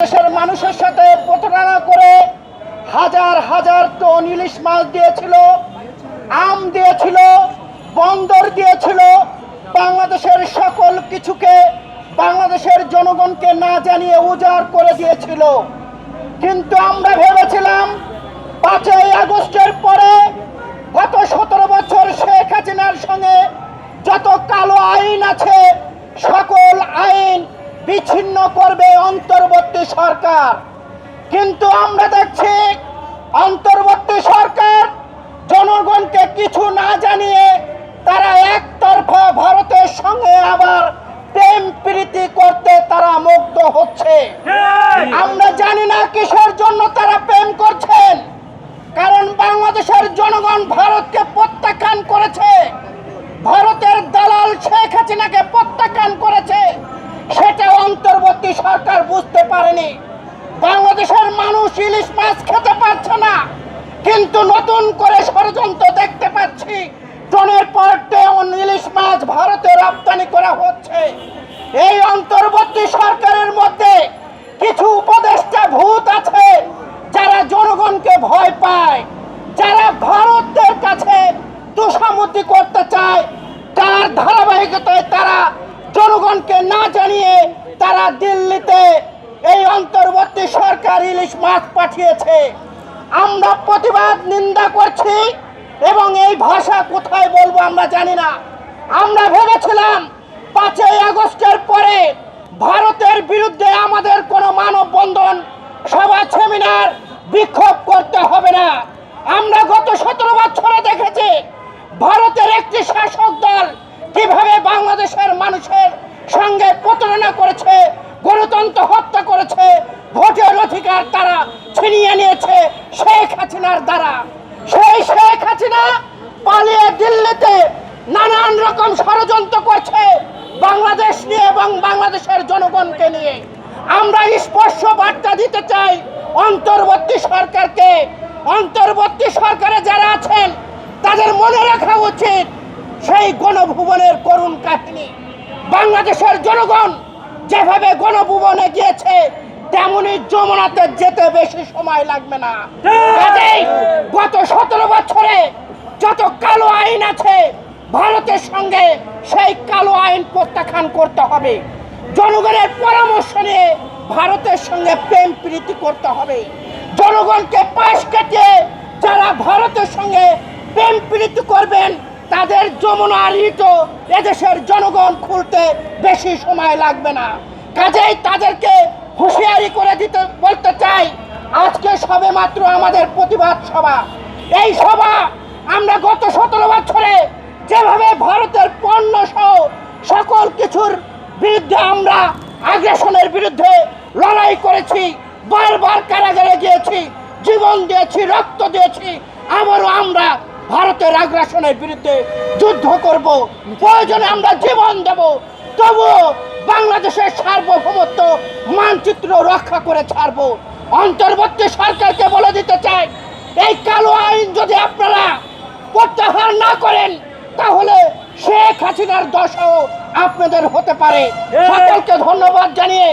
মানুষের সাথে প্রতারণা করে হাজার হাজার টন ইলিশ মাছ দিয়েছিল, আম দিয়েছিল, বন্দর দিয়েছিল। বাংলাদেশের সকল কিছুকে বাংলাদেশের জনগণকে না জানিয়ে উজাড় করে দিয়েছিল। কিন্তু আমরা ভেবেছিলাম পাঁচই আগস্টের পরে গত সতেরো বছর শেখ হাসিনার সঙ্গে যত কালো আইন আছে সকল আইন বিচ্ছিন্ন করবে অন্তর্বর্তী সরকার। কিন্তু আমরা দেখছি অন্তর্বর্তী সরকার জনগণকে কিছু না জানিয়ে তারা একতরফা ভারতের সঙ্গে আবার প্রেম প্রীতি করতে তারা মুগ্ধ হচ্ছে। আমরা জানি না কিসের জন্য তারা প্রেম করছেন। কারণ বাংলাদেশের জনগণ ভারতকে প্রত্যাখ্যান করেছে। ভারতের দালাল শেখ হাসিনাকে অন্তর্বর্তী সরকার বুঝতে পারেনি। বাংলাদেশের মানুষ ইলিশ মাছ খেতে পারছে না। কিন্তু নতুন করে ষড়যন্ত্র দেখতে পাচ্ছি। টনের পর ইলিশ মাছ ভারতে রপ্তানি করা হচ্ছে। এই অন্তর্বর্তী সরকারের মধ্যে কিছু উপদেষ্টা ভূত আছে, যারা জনগণকে ভয় পায়। যারা ভারতের কাছে তোষামতি করতে চায়, তার ধারাবাহিকতায় তারা জনগণকে না জানিয়ে তারা দিল্লিতে এই অন্তর্বর্তী সরকার ইলিশ মাছ পাঠিয়েছে। আমরা প্রতিবাদ, নিন্দা করছি এবং এই ভাষা কোথায় বলব আমরা জানি না। আমরা ভেবেছিলাম পাঁচই আগস্টের পরে ভারতের বিরুদ্ধে আমাদের কোনো মানববন্ধন, সভা, সেমিনার বিক্ষোভ করতে হবে না। আমরা গত সতেরো বছরে দেখেছি ভারতের একটি শাসক দল কীভাবে বাংলাদেশের মানুষের সঙ্গে প্রতারণা করেছে, গণতন্ত্র হত্যা করেছে, ভোটের অধিকার তারা ছিনিয়ে নিয়েছে শেখ হাসিনার দ্বারা। সেই শেখ হাসিনা পালিয়ে দিল্লিতে নানান রকম ষড়যন্ত্র করছে বাংলাদেশ নিয়ে এবং বাংলাদেশের জনগণকে নিয়ে। আমরা স্পষ্ট বার্তা দিতে চাই অন্তর্বর্তী সরকারকে। অন্তর্বর্তী সরকারে যারা আছেন, তাদের মনে রাখা উচিত সেই গণভুবনের করুণ কাহিনী। বাংলাদেশের জনগণ যেভাবে গণভুবনে গিয়েছে, তেমনি যমুনাতে যেতে বেশি সময় লাগবে না। গত সতেরো বছরে যত কালো আইন আছে, ভারতের সঙ্গে সেই কালো আইন প্রত্যাখ্যান করতে হবে। জনগণের পরামর্শ নিয়ে ভারতের সঙ্গে প্রেম প্রীতি করতে হবে। জনগণকে পাশ কেটে যারা ভারতের সঙ্গে প্রেম প্রীতি করবেন তাদের যমুনা রিটো এদেশের জনগণ খুলতে বেশি সময় লাগবে না। কাজেই তাদেরকে হুঁশিয়ারি করে দিতে, বলতে চাই, আজকে সবে মাত্র আমাদের প্রতিবাদ সভা। এই সভা আমরা গত সতেরো বছরে যেভাবে ভারতের পণ্য সহ সকল কিছুর বিরুদ্ধে আমরা আগ্রাসনের বিরুদ্ধে লড়াই করেছি, বারবার কারাগারে গিয়েছি, জীবন দিয়েছি, রক্ত দিয়েছি, আবারও আমরা ভারতের আগ্রাসনের বিরুদ্ধে যুদ্ধ করব প্রয়োজনে আমরা জীবন দেব। তবুও বাংলাদেশের সার্বভৌমত্ব মানচিত্র রক্ষা করে ছাড়বো। অন্তর্বর্তী সরকারকে বলে দিতে চাই এই কালো আইন যদি আপনারা প্রত্যাহার না করেন তাহলে শেখ হাসিনার দশাও আপনাদের হতে পারে। সকলকে ধন্যবাদ জানিয়ে